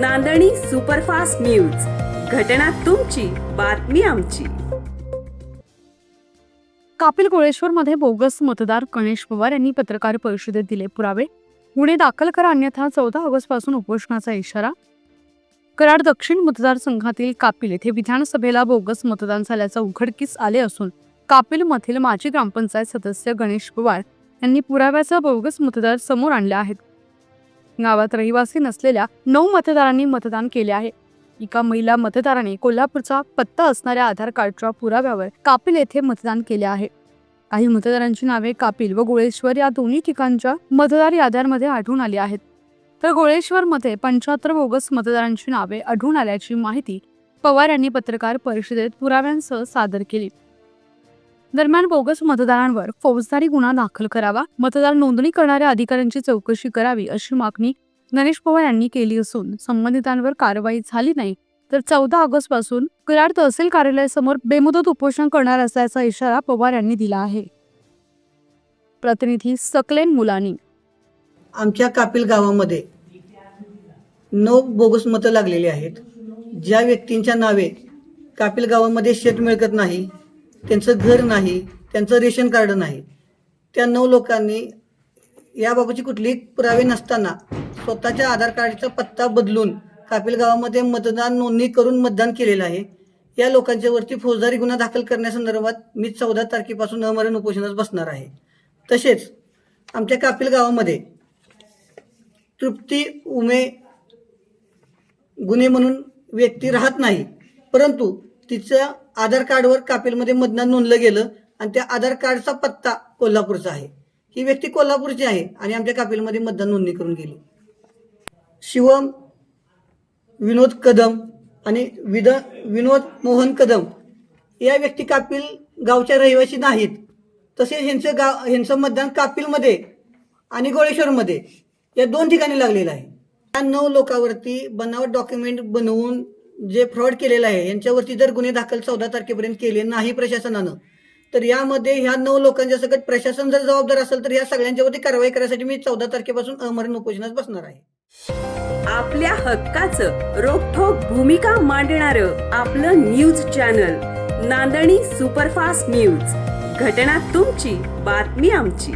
नांदणी superfast news. घटना तुमची बातमी आमची. कापिल गोळेश्वरमध्ये बोगस मतदार गणेश पवार यांनी पत्रकार परिषदेत दिले पुरावे. गुन्हे दाखल करा अन्यथा चौदा ऑगस्टपासून उपोषणाचा इशारा. कराड दक्षिण मतदारसंघातील कापिल येथे विधानसभेला बोगस मतदान झाल्याचं उघडकीस आले असून कापिलमधील माजी ग्रामपंचायत सदस्य गणेश पवार यांनी पुराव्याचा बोगस मतदार समोर आणले आहेत गावात रहिवासी नसलेल्या नऊ मतदारांनी मतदान केले आहे. एका महिला मतदाराने कोल्हापूरचा पत्ता असणाऱ्या आधार कार्डच्या पुराव्यावर कापिल येथे मतदान केले आहे. काही मतदारांची नावे कापिल व गोळेश्वर या दोन्ही ठिकाणच्या मतदार याद्यांमध्ये आढळून आली आहेत. तर गोळेश्वरमध्ये पंच्याहत्तर बोगस मतदारांची नावे आढळून आल्याची माहिती पवार यांनी पत्रकार परिषदेत पुराव्यांसह सादर केली. दरम्यान बोगस मतदारांवर फौजदारी गुन्हा दाखल करावा मतदार नोंदणी करणाऱ्या अधिकाऱ्यांची चौकशी करावी अशी मागणी गणेश पवार यांनी केली असून संबंधितांवर कारवाई झाली नाही. तर चौदा ऑगस्टपासून कराड तहसील कार्यालयासमोर बेमुदत उपोषण करणार असल्याचा इशारा पवार यांनी दिला आहे. प्रतिनिधी सकलेन मुलानी. आमच्या कापिल गावामध्ये नऊ बोगस मतं लागलेली आहेत. ज्या व्यक्तींच्या नावे कापिल गावामध्ये शेत मिळकत नाही त्यांचं घर नाही त्यांचं रेशन कार्ड नाही. त्या नऊ लोकांनी याबाबतची कुठलीही पुरावे नसताना स्वतःच्या आधार कार्डचा पत्ता बदलून कापिल गावामध्ये मतदान नोंदणी करून मतदान केलेलं आहे. या लोकांच्यावरती फौजदारी गुन्हा दाखल करण्यासंदर्भात मी चौदा तारखेपासून अमरण उपोषणास बसणार आहे. तसेच आमच्या कापिल गावामध्ये तृप्ती उमे गुन्हे म्हणून व्यक्ती राहत नाही परंतु तिचा आधार कार्डवर कापिलमध्ये मतदान नोंदलं गेलं आणि त्या आधार कार्डचा पत्ता कोल्हापूरचा आहे. ही व्यक्ती कोल्हापूरची आहे आणि आमच्या कापिलमध्ये मतदान नोंदणी करून गेली. शिवम विनोद कदम आणि विद विनोद मोहन कदम या व्यक्ती कापिल गावच्या रहिवासी नाहीत. तसेच ह्यांचं गाव ह्यांचं मतदान कापिलमध्ये आणि गोळेश्वरमध्ये या दोन ठिकाणी लागलेलं आहे. त्या नऊ लोकांवरती बनावट डॉक्युमेंट बनवून जे फ्रॉड केलेलं आहे यांच्यावरती जर गुन्हे दाखल चौदा तारखेपर्यंत केले नाही प्रशासनानं तर यामध्ये ह्या नऊ लोकांच्या सकट प्रशासन जर जबाबदार असेल तर या सगळ्यांच्यावरती कारवाई करण्यासाठी मी चौदा तारखेपासून अमरण उपोषणात बसणार आहे. आपल्या हक्काचं रोखोक भूमिका मांडणार आपलं न्यूज चॅनल नांदणी सुपरफास्ट न्यूज. घटना तुमची बातमी आमची.